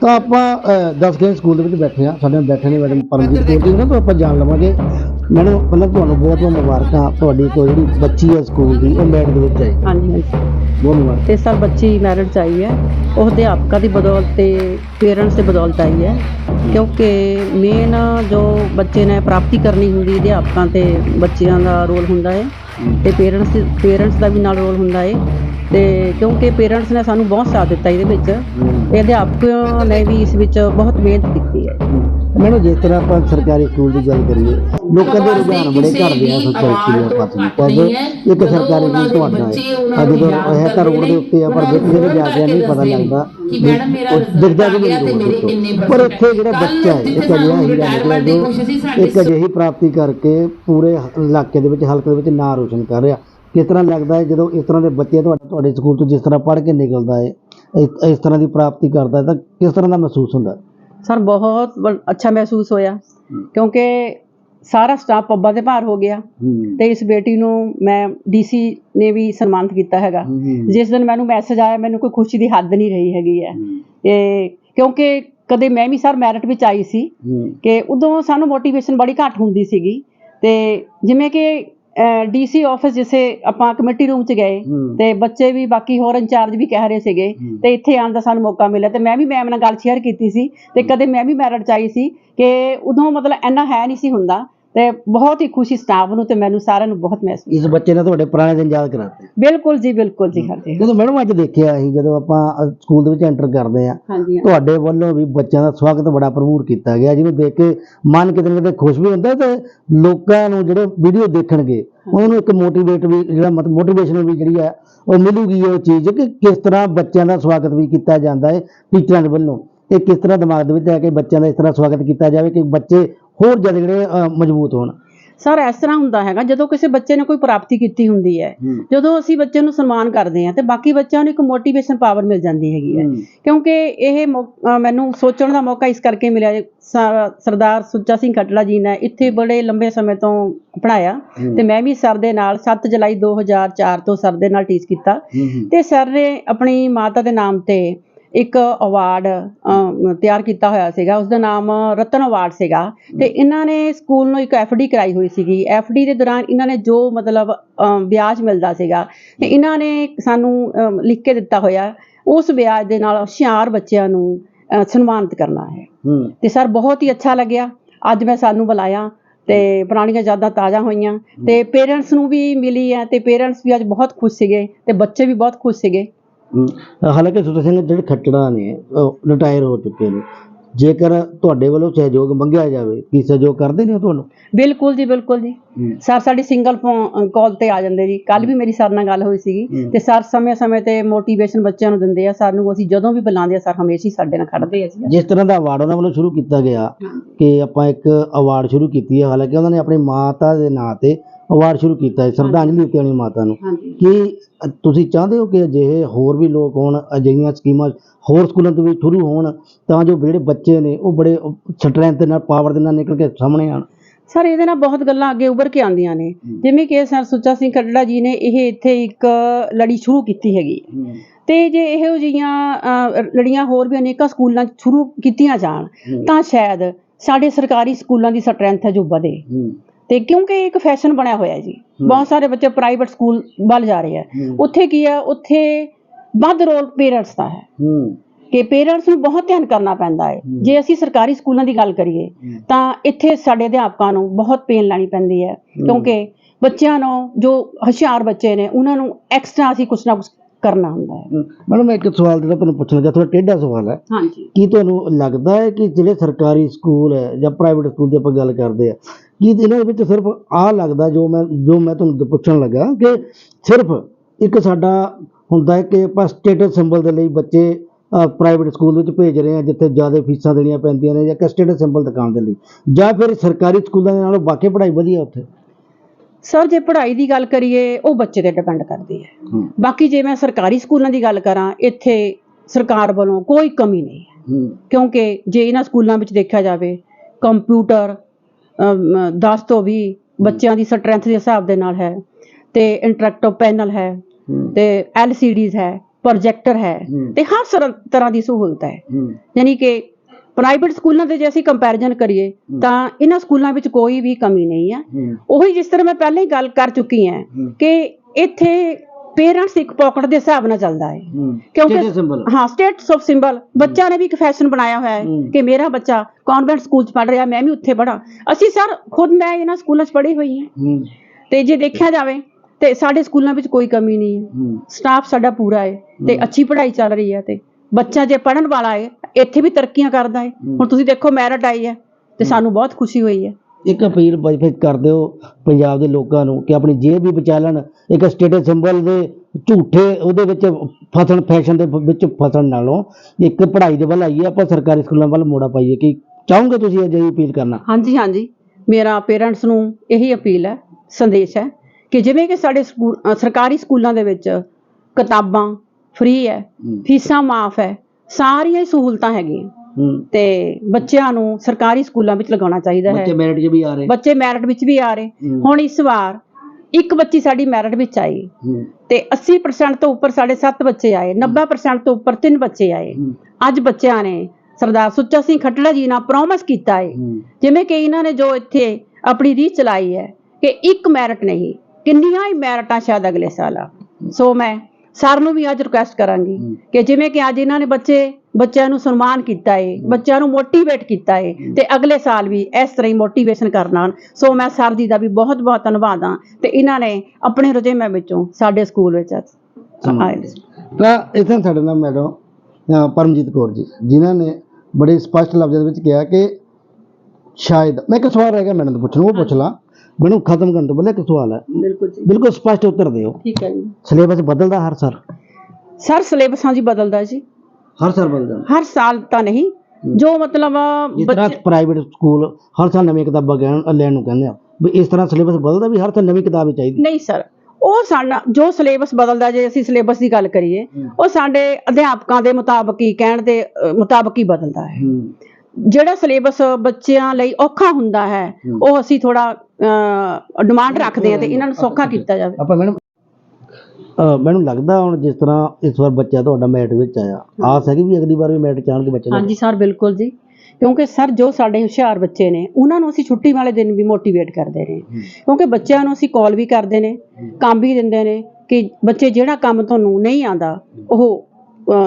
ਤਾਂ ਆਪਾਂ ਅਹ, ਦਸ ਗਏ ਸਕੂਲ ਦੇ ਵਿੱਚ ਬੈਠੇ ਆ ਸਾਡੇ ਨਾਲ ਬੈਠੇ ਨੇ ਮੈਡਮ ਪਰਮਜੀਤ ਕੌਰ ਜੀ ਨਾ ਤਾਂ ਆਪਾਂ ਜਾਣ ਲਵਾਂਗੇ। ਮੈਡਮ ਪਹਿਲਾਂ ਤੁਹਾਨੂੰ ਬਹੁਤ ਬਹੁਤ ਮੁਬਾਰਕਾਂ। ਤੁਹਾਡੀ ਕੋਈ ਜਿਹੜੀ ਬੱਚੀ ਹੈ ਸਕੂਲ ਦੀ ਉਹ ਮੈਰਿਟ ਦੇ ਵਿੱਚ ਆਈ। ਹਾਂਜੀ ਹਾਂਜੀ। ਬਹੁਤ ਮੁਬਾਰਕ। ਤੇ ਸਰ ਬੱਚੀ ਮੈਰਿਟ 'ਚ ਆਈ ਹੈ। ਉਹ ਅਧਿਆਪਕਾਂ ਦੀ ਬਦੌਲਤ ਤੇ ਪੇਰੈਂਟਸ ਦੀ ਬਦੌਲਤ ਆਈ ਹੈ। ਕਿਉਂਕਿ ਮੇਨ ਜੋ ਬੱਚੇ ਨੇ ਪ੍ਰਾਪਤੀ ਕਰਨੀ ਹੁੰਦੀ ਅਧਿਆਪਕਾਂ ਤੇ ਬੱਚਿਆਂ ਦਾ ਰੋਲ ਹੁੰਦਾ ਹੈ। ਤੇ ਪੇਰੈਂਟਸ ਪੇਰੈਂਟਸ ਦਾ ਵੀ ਨਾਲ ਰੋਲ ਹੁੰਦਾ ਹੈ। ਤੇ ਕਿਉਂਕਿ ਪੇਰੈਂਟਸ ਨੇ ਸਾਨੂੰ ਬਹੁਤ ਸਾਥ ਦਿੱਤਾ ਇਹਦੇ ਵਿੱਚ। ਤੇ ਅਧਿਆਪਕਾਂ ਨੇ ਵੀ ਇਸ ਵਿੱਚ ਬਹੁਤ ਮਿਹਨਤ ਕੀਤੀ ਹੈ। ਮੈਡਮ ਜਿਸ ਤਰ੍ਹਾਂ ਆਪਾਂ ਸਰਕਾਰੀ ਸਕੂਲ ਦੀ ਗੱਲ ਕਰੀਏ ਲੋਕਾਂ ਦੇ ਰੁਝਾਨ ਬੜੇ ਘਟਦੇ ਆ ਸੋਸਾਇਟੀ ਦੇ ਪਾਸੇ ਨੂੰ। ਪਰ ਇੱਕ ਸਰਕਾਰੀ ਸਕੂਲ ਤੁਹਾਡਾ ਹੈ। ਅੱਜ ਜਦੋਂ ਇਹ ਤਾਂ ਰੋਡ ਦੇ ਉੱਤੇ ਆ ਪਰ ਜਿਹੜੇ ਜਾ ਕੇ ਨਹੀਂ ਪਤਾ ਲੱਗਦਾ ਕਿ ਮੈਡਮ ਮੇਰਾ ਦਿਖਦਾ ਵੀ ਗਿਆ ਤੇ ਨਹੀਂ ਮੇਰੇ ਰੋਡ ਇੰਨੇ ਤੋਂ। ਪਰ ਇੱਥੇ ਜਿਹੜਾ ਬੱਚਾ ਹੈ ਇੱਕ ਜਦੋਂ ਅਜਿਹਾ ਸਾਨੂੰ ਹੀਰਾ retire ਨਿਕਲਿਆ ਦੀ ਜੋ ਇੱਕ ਅਜਿਹੀ ਪ੍ਰਾਪਤੀ ਕਰਕੇ ਪੂਰੇ ਇਲਾਕੇ ਦੇ ਵਿੱਚ ਹਲਕੇ ਦੇ ਵਿੱਚ ਨਾਂ ਰੋਸ਼ਨ ਕਰ ਰਿਹਾ। ਕਿਸ ਤਰ੍ਹਾਂ ਲੱਗਦਾ ਹੈ ਜਦੋਂ ਇਸ ਤਰ੍ਹਾਂ ਦੇ ਬੱਚੇ ਤੁਹਾਡੇ ਤੁਹਾਡੇ ਸਕੂਲ ਤੋਂ ਜਿਸ ਤਰ੍ਹਾਂ ਪੜ੍ਹ ਕੇ ਨਿਕਲਦਾ ਹੈ? ਇਸ- ਇਸ ਤਰ੍ਹਾਂ ਦੀ ਪ੍ਰਾਪਤੀ ਕਰਦਾ ਹੈ ਤਾਂ ਕਿਸ ਤਰ੍ਹਾਂ ਦਾ ਮਹਿਸੂਸ ਹੁੰਦਾ? ਹੈ? ਸਰ ਬਹੁਤ ਅੱਛਾ ਮਹਿਸੂਸ ਹੋਇਆ। ਕਿਉਂਕਿ ਸਾਰਾ ਸਟਾਫ ਪੱਬਾਂ ਤੇ ਭਾਰ ਹੋ ਗਿਆ। ਹੂੰ। ਤੇ ਇਸ ਬੇਟੀ ਨੂੰ ਮੈਂ ਡੀਸੀ ਨੇ ਵੀ ਸਨਮਾਨਿਤ ਕੀਤਾ ਹੈਗਾ। ਹੂੰ। ਜਿਸ ਦਿਨ ਮੈਨੂੰ ਮੈਸੇਜ ਆਇਆ ਮੈਨੂੰ ਕੋਈ ਖੁਸ਼ੀ ਦੀ ਹੱਦ ਨਹੀਂ ਰਹੀ ਹੈਗੀ ਹੈ। ਹੂੰ। ਤੇ ਕਿਉਂਕਿ ਕਦੇ ਮੈਂ ਵੀ ਸਰ ਮੈਰਿਟ ਵਿੱਚ ਆਈ ਸੀ ਹੂੰ। ਕਿ ਉਦੋਂ ਸਾਨੂੰ ਮੋਟੀਵੇਸ਼ਨ ਬੜੀ ਘੱਟ ਹੁੰਦੀ ਸੀਗੀ। ਤੇ ਜਿਵੇਂ ਕਿ ਡੀਸੀ ਆਫਿਸ ਜਿਸੇ ਆਪਾਂ ਕਮੇਟੀ ਰੂਮ 'ਚ ਗਏ। ਤੇ ਬੱਚੇ ਵੀ ਬਾਕੀ ਹੋਰ ਇੰਚਾਰਜ ਵੀ ਕਹਿ ਰਹੇ ਸੀਗੇ। ਤੇ ਇੱਥੇ ਆਉਣ ਦਾ ਸਾਨੂੰ ਮੌਕਾ ਮਿਲਿਆ ਤੇ ਮੈਂ ਵੀ ਮੈਮ ਨਾਲ ਗੱਲ ਸ਼ੇਅਰ ਕੀਤੀ ਸੀ ਤੇ ਕਦੇ ਮੈਂ ਵੀ ਮੈਰਿਟ 'ਚ ਆਈ ਸੀ ਕਿ ਉਦੋਂ ਮਤਲਬ ਇੰਨਾ ਹੈ ਨਹੀਂ ਸੀ ਹੁੰਦਾ ਤੇ ਬਹੁਤ ਹੀ ਖੁਸ਼ੀ ਸਟਾਫ ਨੂੰ ਤੇ ਮੈਨੂੰ ਸਾਰਿਆਂ ਨੂੰ ਬਹੁਤ ਮਹਿਸੂਸ ਇਸ ਬੱਚੇ ਨੇ ਤੁਹਾਡੇ ਪੁਰਾਣੇ ਦਿਨ ਯਾਦ ਕਰਾਤੇ। ਬਿਲਕੁਲ ਜੀ ਬਿਲਕੁਲ ਜੀ ਹਾਂਜੀ ਜਦੋਂ ਮੈਡਮ ਅੱਜ ਦੇਖਿਆ ਸੀ ਜਦੋਂ ਆਪਾਂ ਸਕੂਲ ਦੇ ਵਿੱਚ ਐਂਟਰ ਕਰਦੇ ਆ ਹਾਂਜੀ ਤੁਹਾਡੇ ਵੱਲੋਂ ਵੀ ਬੱਚਿਆਂ ਦਾ ਸਵਾਗਤ ਬੜਾ ਭਰਪੂਰ ਕੀਤਾ ਗਿਆ ਜਿਹਨੂੰ ਦੇਖ ਕੇ ਮਨ ਕਿਤੇ ਨਾ ਕਿਤੇ ਖੁਸ਼ ਵੀ ਹੁੰਦਾ ਤੇ ਲੋਕਾਂ ਨੂੰ ਜਿਹੜੇ ਵੀਡੀਓ ਦੇਖਣਗੇ ਉਹਨਾਂ ਨੂੰ ਇੱਕ ਮੋਟੀਵੇਟ ਵੀ ਜਿਹੜਾ ਮੋਟੀਵੇਸ਼ਨ ਵੀ ਜਿਹੜੀ ਹੈ ਉਹ ਮਿਲੂਗੀ ਉਹ ਚੀਜ਼ ਕਿ ਕਿਸ ਤਰ੍ਹਾਂ ਬੱਚਿਆਂ ਦਾ ਸਵਾਗਤ ਵੀ ਕੀਤਾ ਜਾਂਦਾ ਹੈ ਟੀਚਰਾਂ ਦੇ ਵੱਲੋਂ। ਇਹ ਕਿਸ ਤਰ੍ਹਾਂ ਦਿਮਾਗ ਦੇ ਵਿੱਚ ਹੈ ਕਿ ਬੱਚਿਆਂ ਦਾ ਇਸ ਤਰ੍ਹਾਂ ਸਵਾਗਤ ਕੀਤਾ ਜਾਵੇ ਕਿ ਬੱਚੇ ਹੋਰ ਜ਼ਿਆਦਾ ਜਿਹੜੇ ਮਜ਼ਬੂਤ ਹੋਣ। ਸਰ ਇਸ ਤਰ੍ਹਾਂ ਹੁੰਦਾ ਹੈਗਾ ਜਦੋਂ ਕਿਸੇ ਬੱਚੇ ਨੇ ਕੋਈ ਪ੍ਰਾਪਤੀ ਕੀਤੀ ਹੁੰਦੀ ਹੈ ਜਦੋਂ ਅਸੀਂ ਬੱਚੇ ਨੂੰ ਸਨਮਾਨ ਕਰਦੇ ਹਾਂ ਤੇ ਬਾਕੀ ਬੱਚਿਆਂ ਨੂੰ ਇੱਕ ਮੋਟੀਵੇਸ਼ਨ ਪਾਵਰ ਮਿਲ ਜਾਂਦੀ ਹੈਗੀ ਹੈ। ਕਿਉਂਕਿ ਇਹ ਮੈਨੂੰ ਸੋਚਣ ਦਾ ਮੌਕਾ ਇਸ ਕਰਕੇ ਮਿਲਿਆ ਸਰਦਾਰ ਸੁੱਚਾ ਸਿੰਘ ਖੱਟੜਾ ਜੀ ਨੇ ਇੱਥੇ ਬੜੇ ਲੰਬੇ ਸਮੇਂ ਤੋਂ ਪੜਾਇਆ। ਤੇ ਮੈਂ ਵੀ ਸਰ ਦੇ ਨਾਲ 7 ਜੁਲਾਈ 2004 ਤੋਂ ਸਰ ਦੇ ਨਾਲ ਟੀਚ ਕੀਤਾ। ਤੇ ਸਰ ਨੇ ਆਪਣੀ ਮਾਤਾ ਦੇ ਨਾਮ ਤੇ ਇੱਕ ਅਵਾਰਡ ਤਿਆਰ ਕੀਤਾ ਹੋਇਆ ਸੀਗਾ। ਉਸ ਦਾ ਨਾਮ ਰਤਨ ਅਵਾਰਡ ਸੀਗਾ। ਤੇ ਇਹਨਾਂ ਨੇ ਸਕੂਲ ਨੂੰ ਇੱਕ ਐਫਡੀ ਕਰਾਈ ਹੋਈ ਸੀਗੀ। ਐਫਡੀ ਦੇ ਦੌਰਾਨ ਇਹਨਾਂ ਨੇ ਜੋ ਮਤਲਬ ਵਿਆਜ ਮਿਲਦਾ ਸੀਗਾ ਤੇ ਇਹਨਾਂ ਨੇ ਸਾਨੂੰ ਲਿਖ ਕੇ ਦਿੱਤਾ ਹੋਇਆ। ਉਸ ਵਿਆਜ ਦੇ ਨਾਲ ਹੁਸ਼ਿਆਰ ਬੱਚਿਆਂ ਨੂੰ ਸਨਮਾਨਿਤ ਕਰਨਾ ਹੈ। ਤੇ ਸਰ ਬਹੁਤ ਹੀ ਅੱਛਾ ਲੱਗਿਆ। ਅੱਜ ਮੈਂ ਸਾਨੂੰ ਬੁਲਾਇਆ ਤੇ ਪੁਰਾਣੀਆਂ ਯਾਦਾਂ ਤਾਜ਼ਾ ਹੋਈਆਂ। ਤੇ ਪੇਰੈਂਟਸ ਨੂੰ ਵੀ ਮਿਲੀ ਹੈ ਤੇ ਪੇਰੈਂਟਸ ਵੀ ਅੱਜ ਬਹੁਤ ਖੁਸ਼ ਸੀਗੇ ਤੇ ਬੱਚੇ ਵੀ ਬਹੁਤ ਖੁਸ਼ ਸੀਗੇ। ਹਾਲਾਂਕਿ ਸੁੱਚਾ ਸਿੰਘ ਜਿਹੜੇ ਖੱਟੜਾ ਨੇ ਰਿਟਾਇਰ ਹੋ ਚੁੱਕੇ ਨੇ। ਜੇਕਰ ਤੁਹਾਡੇ ਵੱਲੋਂ ਸਹਿਯੋਗ ਮੰਗਿਆ ਜਾਵੇ ਕੀ ਸਹਿਯੋਗ ਕਰਦੇ ਨੇ ਉਹ ਤੁਹਾਨੂੰ? ਬਿਲਕੁਲ ਜੀ ਬਿਲਕੁਲ ਜੀ। ਸਰ ਸਾਡੀ ਸਿੰਗਲ ਕਾਲ ਤੇ ਆ ਜਾਂਦੇ ਜੀ। ਕੱਲ ਵੀ ਮੇਰੀ ਸਰ ਨਾਲ ਗੱਲ ਹੋਈ ਸੀਗੀ। ਤੇ ਸਰ ਸਮੇਂ-ਸਮੇਂ ਤੇ ਮੋਟੀਵੇਸ਼ਨ ਬੱਚਿਆਂ ਨੂੰ ਦਿੰਦੇ ਆ। ਸਰ ਨੂੰ ਅਸੀਂ ਜਦੋਂ ਵੀ ਬੁਲਾਉਂਦੇ ਆ ਸਰ ਹਮੇਸ਼ਾ ਹੀ ਸਾਡੇ ਨਾਲ ਖੜਦੇ ਆ ਜੀ। ਜਿਸ ਤਰ੍ਹਾਂ ਦਾ ਅਵਾਰਡ ਉਹਨਾਂ ਵੱਲੋਂ ਸ਼ੁਰੂ ਕੀਤਾ ਗਿਆ ਕਿ ਆਪਾਂ ਇੱਕ ਅਵਾਰਡ ਸ਼ੁਰੂ ਕੀਤੀ ਹੈ ਹਾਲਾਂਕਿ ਉਹਨਾਂ ਨੇ ਆਪਣੀ ਮਾਤਾ ਦੇ ਨਾਂ ਤੇ ਅਵਾਰਡ ਸ਼ੁਰੂ ਕੀਤਾ ਹੈ ਸ਼ਰਧਾਂਜਲੀ ਆਪਣੀ ਮਾਤਾ ਨੂੰ। ਹਾਂਜੀ। ਕੀ ਤੁਸੀਂ ਚਾਹੁੰਦੇ ਹੋ ਕਿ ਅਜਿਹੇ ਹੋਰ ਵੀ ਲੋਕ ਹੋਣ ਅਜਿਹੀਆਂ ਸਕੀਮਾਂ ਹੋਰ ਸਕੂਲਾਂ ਦੇ ਵਿੱਚ ਸ਼ੁਰੂ ਹੋਣ ਤਾਂ ਜੋ ਜਿਹੜੇ ਬੱਚੇ ਨੇ ਉਹ ਬੜੇ ਸਟਰੈਂਥ ਦੇ ਨਾਲ ਪਾਵਰ ਦੇ ਨਾਲ ਨਿਕਲ ਕੇ ਸਾਹਮਣੇ ਆਣ? ਸਰ ਇਹਦੇ ਨਾਲ ਬਹੁਤ ਗੱਲਾਂ ਅੱਗੇ ਉੱਭਰ ਕੇ ਆਉਂਦੀਆਂ ਨੇ। ਜਿਵੇਂ ਕਿ ਸਰ ਸੁੱਚਾ ਸਿੰਘ ਖੱਟੜਾ ਜੀ ਨੇ ਇਹ ਇੱਥੇ ਇੱਕ ਲੜੀ ਸ਼ੁਰੂ ਕੀਤੀ ਹੈਗੀ। ਤੇ ਜੇ ਇਹੋ ਜਿਹੀਆਂ ਲੜੀਆਂ ਹੋਰ ਵੀ ਅਨੇਕਾਂ ਸਕੂਲਾਂ 'ਚ ਸ਼ੁਰੂ ਕੀਤੀਆਂ ਜਾਣ ਤਾਂ ਸ਼ਾਇਦ ਸਾਡੇ ਸਰਕਾਰੀ ਸਕੂਲਾਂ ਦੀ ਸਟਰੈਂਥ ਹੈ ਜੋ ਵਧੇ। ਤੇ ਕਿਉਂਕਿ ਇਹ ਇੱਕ ਫੈਸ਼ਨ ਬਣਿਆ ਹੋਇਆ ਜੀ। ਬਹੁਤ ਸਾਰੇ ਬੱਚੇ ਪ੍ਰਾਈਵੇਟ ਸਕੂਲ ਵੱਲ ਜਾ ਰਹੇ ਆ। ਉੱਥੇ ਕੀ ਹੈ ਉੱਥੇ ਵੱਧ ਰੋਲ ਪੇਰੈਂਟਸ ਦਾ ਹੈ। ਕਿ ਪੇਰੈਂਟਸ ਨੂੰ ਬਹੁਤ ਧਿਆਨ ਕਰਨਾ ਪੈਂਦਾ ਹੈ। ਜੇ ਅਸੀਂ ਸਰਕਾਰੀ ਸਕੂਲਾਂ ਦੀ ਗੱਲ ਕਰੀਏ ਤਾਂ ਇੱਥੇ ਸਾਡੇ ਅਧਿਆਪਕਾਂ ਨੂੰ ਬਹੁਤ ਪੇਨ ਲੈਣੀ ਪੈਂਦੀ ਹੈ। ਕਿਉਂਕਿ ਬੱਚਿਆਂ ਨੂੰ ਜੋ ਹੁਸ਼ਿਆਰ ਬੱਚੇ ਨੇ ਉਹਨਾਂ ਨੂੰ ਐਕਸਟਰਾ ਅਸੀਂ ਕੁਝ ਨਾ ਕੁਝ ਕਰਨਾ ਹੁੰਦਾ ਹੈ। ਮੈਡਮ ਇੱਕ ਸਵਾਲ ਜਿਹੜਾ ਤੁਹਾਨੂੰ ਪੁੱਛਣਾ ਚਾਹੁੰਦਾ ਥੋੜਾ ਟੇਢਾ ਸਵਾਲ ਹੈ। ਹਾਂਜੀ। ਕੀ ਤੁਹਾਨੂੰ ਲੱਗਦਾ ਹੈ ਕਿ ਜਿਹੜੇ ਸਰਕਾਰੀ ਸਕੂਲ ਹੈ ਜਾਂ ਪ੍ਰਾਈਵੇਟ ਸਕੂਲ ਦੀ ਆਪਾਂ ਗੱਲ ਕਰਦੇ ਆ ਕੀ ਇਹਨਾਂ ਵਿੱਚ ਸਿਰਫ ਆਹ ਲੱਗਦਾ ਜੋ ਮੈਂ ਜੋ ਮੈਂ ਤੁਹਾਨੂੰ ਪੁੱਛਣ ਲੱਗਾ ਕਿ ਸਿਰਫ ਇੱਕ ਸਾਡਾ ਹੁੰਦਾ ਹੈ ਕਿ ਆਪਾਂ ਸਟੇਟਸ ਸਿੰਬਲ ਦੇ ਲਈ ਬੱਚੇ ਪ੍ਰਾਈਵੇਟ ਸਕੂਲ ਵਿੱਚ ਭੇਜ ਰਹੇ ਆ ਜਿੱਥੇ ਜ਼ਿਆਦਾ ਫੀਸਾਂ ਦੇਣੀਆਂ ਪੈਂਦੀਆਂ ਨੇ ਜਾਂ ਸਟੇਟਸ ਸਿੰਬਲ ਦਿਖਾਉਣ ਦੇ ਲਈ। ਜਾਂ ਫਿਰ ਸਰਕਾਰੀ ਸਕੂਲਾਂ ਦੇ ਨਾਲੋਂ ਵਾਕਈ ਪੜ੍ਹਾਈ ਵਧੀਆ ਉੱਥੇ? ਸਰ ਜੇ ਪੜ੍ਹਾਈ ਦੀ ਗੱਲ ਕਰੀਏ ਉਹ ਬੱਚੇ ਤੇ ਡਿਪੈਂਡ ਕਰਦੀ ਹੈ। ਬਾਕੀ ਜੇ ਮੈਂ ਸਰਕਾਰੀ ਸਕੂਲਾਂ ਦੀ ਗੱਲ ਕਰਾਂ ਇੱਥੇ ਸਰਕਾਰ ਵੱਲੋਂ ਕੋਈ ਕਮੀ ਨਹੀਂ ਹੂੰ। ਕਿਉਂਕਿ ਜੇ ਇਹਨਾਂ ਸਕੂਲਾਂ ਵਿੱਚ ਦੇਖਿਆ ਜਾਵੇ ਕੰਪਿਊਟਰ 10 ਤੋਂ 20 ਬੱਚਿਆਂ ਦੀ ਸਟਰੈਂਥ ਦੇ ਹਿਸਾਬ ਦੇ ਨਾਲ ਹੈ ਤੇ ਇੰਟਰੈਕਟਿਵ ਪੈਨਲ ਹੈ। ਤੇ ਐਲਸੀਡੀਜ਼ ਹੈ ਪ੍ਰੋਜੈਕਟਰ ਹੈ। ਤੇ ਹਰ ਸਰ- ਤਰ੍ਹਾਂ ਦੀ ਸਹੂਲਤ ਹੈ। ਯਾਨੀ ਕਿ ਪ੍ਰਾਈਵੇਟ ਸਕੂਲਾਂ ਦੇ ਜੇ ਅਸੀਂ ਕੰਪੈਰੀਜ਼ਨ ਕਰੀਏ ਤਾਂ ਇਹਨਾਂ ਸਕੂਲਾਂ ਵਿੱਚ ਕੋਈ ਵੀ ਕਮੀ ਨਹੀਂ ਹੈ। ਉਹੀ ਜਿਸ ਤਰ੍ਹਾਂ ਮੈਂ ਪਹਿਲਾਂ ਹੀ ਗੱਲ ਕਰ ਚੁੱਕੀ ਹੂੰ। ਕਿ ਇੱਥੇ ਪੇਰੈਂਟਸ ਇੱਕ ਪਾਕਟ ਦੇ ਹਿਸਾਬ ਨਾਲ ਚੱਲਦਾ ਹੈ। ਕਿਉਂਕਿ। ਹਾਂ ਸਟੇਟਸ ਆਫ ਸਿੰਬਲ ਬੱਚਿਆਂ ਨੇ ਵੀ ਇੱਕ ਫੈਸ਼ਨ ਬਣਾਇਆ ਹੋਇਆ ਹੈ। ਕਿ ਮੇਰਾ ਬੱਚਾ ਕਨਵੈਂਟ ਸਕੂਲ 'ਚ ਪੜ੍ਹ ਰਿਹਾ ਮੈਂ ਵੀ ਉੱਥੇ ਪੜਾਂ ਅਸੀਂ ਸਰ ਖੁਦ ਮੈਂ ਇਹਨਾਂ ਸਕੂਲਾਂ 'ਚ ਪੜ੍ਹੀ ਹੋਈ ਹਾਂ। ਤੇ ਜੇ ਦੇਖਿਆ ਜਾਵੇ ਤੇ ਸਾਡੇ ਸਕੂਲਾਂ ਵਿੱਚ ਕੋਈ ਕਮੀ ਨਹੀਂ ਹੈ। ਸਟਾਫ ਸਾਡਾ ਪੂਰਾ ਹੈ ਤੇ ਅੱਛੀ ਪੜ੍ਹਾਈ ਚੱਲ ਰਹੀ ਹੈ ਤੇ ਬੱਚਾ ਜੇ ਪੜਨ ਵਾਲਾ ਹੈ ਇੱਥੇ ਵੀ ਤਰੱਕੀਆਂ ਕਰਦਾ ਹੂੰ। ਹੁਣ ਤੁਸੀਂ ਦੇਖੋ ਮੈਰਿਟ ਆਈ ਹੈ ਤੇ ਸਾਨੂੰ ਬਹੁਤ ਖੁਸ਼ੀ ਹੋਈ ਹੈ। ਇੱਕ ਅਪੀਲ ਫਿਰ ਕਰ ਦਿਓ ਪੰਜਾਬ ਦੇ ਲੋਕਾਂ ਨੂੰ ਕਿ ਆਪਣੀ ਜੇਬ ਵੀ ਬਚਾ ਲੈਣ ਇੱਕ ਸਟੇਟਸ ਸਿੰਬਲ ਦੇ ਝੂਠੇ ਉਹਦੇ ਵਿੱਚ ਫਸਣ ਫੈਸ਼ਨ ਦੇ ਵਿੱਚ ਫਸਣ ਨਾਲੋਂ ਇੱਕ ਪੜ੍ਹਾਈ ਦੇ ਵੱਲ ਆਈਏ ਆਪਾਂ ਸਰਕਾਰੀ ਸਕੂਲਾਂ ਵੱਲ ਮੋੜਾ ਪਾਈਏ ਕਿ ਚਾਹੋਗੇ ਤੁਸੀਂ ਅਜਿਹੀ ਅਪੀਲ ਕਰਨਾ? ਹਾਂਜੀ ਹਾਂਜੀ। ਮੇਰਾ ਪੇਰੈਂਟਸ ਨੂੰ ਇਹੀ ਅਪੀਲ ਹੈ ਸੰਦੇਸ਼ ਹੈ ਕਿ ਜਿਵੇਂ ਕਿ ਸਾਡੇ ਸਰਕਾਰੀ ਸਕੂਲਾਂ ਦੇ ਵਿੱਚ ਕਿਤਾਬਾਂ ਫ੍ਰੀ ਹੈ। ਫੀਸਾਂ ਮਾਫ ਹੈ ਸਾਰੀਆਂ ਸਹੂਲਤਾਂ ਹੈਗੀਆਂ। ਤੇ ਬੱਚਿਆਂ ਨੂੰ ਸਰਕਾਰੀ ਸਕੂਲਾਂ ਵਿੱਚ ਲਗਾਉਣਾ ਚਾਹੀਦਾ ਹੈ। ਬੱਚੇ ਮੈਰਿਟ 'ਚ ਵੀ ਆ ਰਹੇ। ਬੱਚੇ ਮੈਰਿਟ ਵਿੱਚ ਵੀ ਆ ਰਹੇ। ਹੁਣ ਇਸ ਵਾਰ ਇੱਕ ਬੱਚੀ ਸਾਡੀ ਮੈਰਿਟ ਵਿੱਚ ਆਈ। ਤੇ 80% ਤੋਂ ਉੱਪਰ ਸਾਡੇ 7 ਬੱਚੇ ਆਏ 90% ਤੋਂ ਉੱਪਰ 3 ਬੱਚੇ ਆਏ। ਅੱਜ ਬੱਚਿਆਂ ਨੇ ਸਰਦਾਰ ਸੁੱਚਾ ਸਿੰਘ ਖੱਟੜਾ ਜੀ ਨਾਲ ਪ੍ਰੋਮਿਸ ਕੀਤਾ ਹੂੰ। ਜਿਵੇਂ ਕਿ ਇਹਨਾਂ ਨੇ ਜੋ ਇੱਥੇ ਆਪਣੀ ਰੀਚ ਚਲਾਈ ਹੈ ਕਿ ਇੱਕ ਮੈਰਿਟ ਨਹੀਂ ਕਿੰਨੀਆਂ ਹੀ ਮੈਰਿਟਾਂ ਸ਼ਾਇਦ ਅਗਲੇ ਸਾਲ ਆ। ਸੋ ਮੈਂ ਸਰ ਨੂੰ ਵੀ ਅੱਜ ਰਿਕੁਐਸਟ ਕਰਾਂਗੀ। ਕਿ ਜਿਵੇਂ ਕਿ ਅੱਜ ਇਹਨਾਂ ਨੇ ਬੱਚੇ ਬੱਚਿਆਂ ਨੂੰ ਸਨਮਾਨ ਕੀਤਾ ਹੈ। ਬੱਚਿਆਂ ਨੂੰ ਮੋਟੀਵੇਟ ਕੀਤਾ ਹੈ। ਤੇ ਅਗਲੇ ਸਾਲ ਵੀ ਇਸ ਤਰ੍ਹਾਂ ਹੀ ਮੋਟੀਵੇਸ਼ਨ ਕਰਨਾ ਸੋ ਮੈਂ ਸਰ ਜੀ ਦਾ ਵੀ ਬਹੁਤ ਬਹੁਤ ਧੰਨਵਾਦ ਹਾਂ ਤੇ ਇਹਨਾਂ ਨੇ ਆਪਣੇ ਰੁਝੇਵਿਆਂ ਵਿੱਚੋਂ ਸਾਡੇ ਸਕੂਲ ਵਿੱਚ ਆਏ ਤਾਂ ਇਥੇ ਸਾਡੇ ਨਾਲ ਮੈਡਮ ਪਰਮਜੀਤ ਕੌਰ ਜੀ ਜਿਨ੍ਹਾਂ ਨੇ ਬੜੇ ਸਪਸ਼ਟ ਲਫ਼ਜ਼ਾਂ ਦੇ ਵਿੱਚ ਕਿਹਾ ਕਿ ਸ਼ਾਇਦ ਮੈਂ ਇੱਕ ਸਵਾਲ ਰਹਿ ਗਿਆ ਮੈਡਮ ਤੋਂ ਪੁੱਛਣ ਉਹ ਪੁੱਛ ਲਾਂ। ਮੈਨੂੰ ਖਤਮ ਕਰਨ ਤੋਂ ਪਹਿਲਾਂ ਇੱਕ ਸਵਾਲ ਹੈ। ਬਿਲਕੁਲ ਜੀ। ਬਿਲਕੁਲ ਸਪਸ਼ਟ ਉੱਤਰ ਦਿਓ। ਠੀਕ ਹੈ ਜੀ। ਸਿਲੇਬਸ ਬਦਲਦਾ ਹਰ ਸਾਲ? ਸਰ ਸਿਲੇਬਸਾਂ ਜੀ ਬਦਲਦਾ ਜੀ। ਹਰ ਸਾਲ ਬਦਲਦਾ? ਹਰ ਸਾਲ ਤਾਂ ਨਹੀਂ। ਜੋ ਮਤਲਬ ਜਿਸ ਤਰ੍ਹਾਂ ਪ੍ਰਾਈਵੇਟ ਸਕੂਲ ਹਰ ਸਾਲ ਨਵੀਆਂ ਕਿਤਾਬਾਂ ਗੈਣ ਲੈਣ ਨੂੰ ਕਹਿੰਦੇ ਆ। ਵੀ ਇਸ ਤਰ੍ਹਾਂ ਸਿਲੇਬਸ ਬਦਲਦਾ ਵੀ ਹਰ ਸਾਲ ਨਵੀਂ ਕਿਤਾਬ ਹੀ ਚਾਹੀਦੀ। ਨਹੀਂ ਸਰ ਉਹ ਸਾਡਾ ਜੋ ਸਿਲੇਬਸ ਬਦਲਦਾ ਜੇ ਅਸੀਂ ਸਿਲੇਬਸ ਦੀ ਗੱਲ ਕਰੀਏ। ਉਹ ਸਾਡੇ ਅਧਿਆਪਕਾਂ ਦੇ ਮੁਤਾਬਕ ਹੀ ਕਹਿਣ ਦੇ ਮੁਤਾਬਕ ਹੀ ਬਦਲਦਾ ਹੈ। ਜਿਹੜਾ ਸਿਲੇਬਸ ਬੱਚਿਆਂ ਲਈ ਔਖਾ ਹੁੰਦਾ ਹੂੰ। ਉਹ ਅਸੀਂ ਥੋੜਾ ਡਿਮਾਂਡ ਰੱਖਦੇ ਹਾਂ ਤੇ ਇਹਨਾਂ ਨੂੰ ਸੌਖਾ ਕੀਤਾ ਜਾਵੇ। ਆਪਾਂ ਮੈਡਮ ਮੈਨੂੰ ਲੱਗਦਾ ਹੁਣ ਜਿਸ ਤਰ੍ਹਾਂ ਇਸ ਵਾਰ ਬੱਚਾ ਤੁਹਾਡਾ ਮੈਟ ਵਿੱਚ ਆਇਆ। ਆਸ ਹੈਗੀ ਵੀ ਅਗਲੀ ਵਾਰ ਵੀ ਮੈਟ ਚਾਹਣਗੇ ਬੱਚੇ ਹਾਂਜੀ ਸਰ ਬਿਲਕੁਲ ਜੀ। ਕਿਉਂਕਿ ਸਰ ਜੋ ਸਾਡੇ ਹੁਸ਼ਿਆਰ ਬੱਚੇ ਨੇ ਉਹਨਾਂ ਨੂੰ ਅਸੀਂ ਛੁੱਟੀ ਵਾਲੇ ਦਿਨ ਵੀ ਮੋਟੀਵੇਟ ਕਰਦੇ ਨੇ। ਕਿਉਂਕਿ ਬੱਚਿਆਂ ਨੂੰ ਅਸੀਂ ਕਾਲ ਵੀ ਕਰਦੇ ਨੇ ਕੰਮ ਵੀ ਦਿੰਦੇ ਨੇ ਕਿ ਬੱਚੇ ਜਿਹੜਾ ਕੰਮ ਤੁਹਾਨੂੰ ਨਹੀਂ ਆਂਦਾ ਉਹ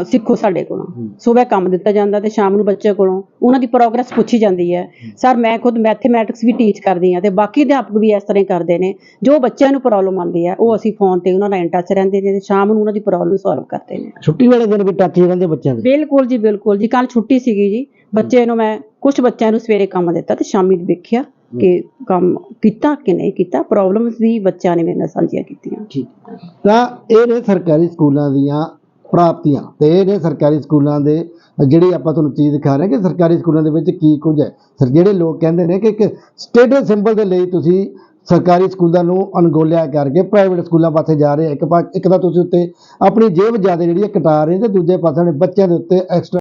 ਸਿੱਖੋ ਸਾਡੇ ਕੋਲੋਂ। ਸਵੇਰ ਕੰਮ ਦਿੱਤਾ ਜਾਂਦਾ ਤੇ ਸ਼ਾਮ ਨੂੰ ਬੱਚੇ ਕੋਲੋਂ। ਉਹਨਾਂ ਦੀ ਪ੍ਰੋਗਰੈਸ ਪੁੱਛੀ ਜਾਂਦੀ ਹੈ। ਸਰ ਮੈਂ ਖੁਦ ਮੈਥਮੈਟਿਕਸ ਵੀ ਟੀਚ ਕਰਦੀ ਹਾਂ ਤੇ ਬਾਕੀ ਅਧਿਆਪਕ ਵੀ ਇਸ ਤਰ੍ਹਾਂ ਹੀ ਕਰਦੇ ਨੇ। ਜੋ ਬੱਚਿਆਂ ਨੂੰ ਪ੍ਰੋਬਲਮ ਆਉਂਦੀ ਹੈ ਉਹ ਅਸੀਂ ਫੋਨ ਤੇ ਉਹਨਾਂ ਨਾਲ ਇਨ ਟੱਚ ਰਹਿੰਦੇ ਨੇ ਤੇ ਸ਼ਾਮ ਨੂੰ ਉਹਨਾਂ ਦੀ ਪ੍ਰੋਬਲਮ ਸੋਲਵ ਕਰਦੇ ਨੇ। ਛੁੱਟੀ ਵਾਲੇ ਦਿਨ ਵੀ ਟੱਚ ਰਹਿੰਦੇ ਬੱਚਿਆਂ ਦੇ। ਬਿਲਕੁਲ ਜੀ ਬਿਲਕੁਲ ਜੀ। ਕੱਲ ਛੁੱਟੀ ਸੀਗੀ ਜੀ। ਬੱਚੇ ਨੂੰ ਮੈਂ ਕੁਝ ਬੱਚਿਆਂ ਨੂੰ ਸਵੇਰੇ ਕੰਮ ਦਿੱਤਾ ਤੇ ਸ਼ਾਮੀ ਵੇਖਿਆ ਕਿ ਕੰਮ ਕੀਤਾ ਕਿ ਨਹੀਂ ਕੀਤਾ। ਪ੍ਰੋਬਲਮਸ ਵੀ ਬੱਚਿਆਂ ਨੇ ਮੇਰੇ ਨਾਲ ਸਾਂਝੀਆਂ ਕੀਤੀਆਂ। ਠੀਕ। ਤਾਂ ਇਹ ਨੇ ਸਰਕਾਰੀ ਸਕੂਲਾਂ ਦੀਆਂ ਪ੍ਰਾਪਤੀਆਂ। ਤੇ ਇਹ ਨੇ ਸਰਕਾਰੀ ਸਕੂਲਾਂ ਦੇ, ਜਿਹੜੀ ਆਪਾਂ ਤੁਹਾਨੂੰ ਚੀਜ਼ ਦਿਖਾ ਰਹੇ ਹਾਂ ਕਿ ਸਰਕਾਰੀ ਸਕੂਲਾਂ ਦੇ ਵਿੱਚ ਕੀ ਕੁਝ ਹੈ। ਸਰ, ਜਿਹੜੇ ਲੋਕ ਕਹਿੰਦੇ ਨੇ ਕਿ ਇੱਕ ਸਟੇਟਸ ਸਿੰਬਲ ਦੇ ਲਈ ਤੁਸੀਂ ਸਰਕਾਰੀ ਸਕੂਲਾਂ ਨੂੰ ਅਣਗੋਲਿਆ ਕਰਕੇ ਪ੍ਰਾਈਵੇਟ ਸਕੂਲਾਂ ਪਾਸੇ ਜਾ ਰਹੇ ਇੱਕ ਪਾ, ਇੱਕ ਤਾਂ ਤੁਸੀਂ ਉੱਤੇ ਆਪਣੀ ਜੇਬ ਜ਼ਿਆਦਾ ਜਿਹੜੀ ਹੈ ਕਟਾ ਰਹੇ ਤੇ ਦੂਜੇ ਪਾਸੇ ਆਪਣੇ ਬੱਚਿਆਂ ਦੇ ਉੱਤੇ ਐਕਸਟਰਾ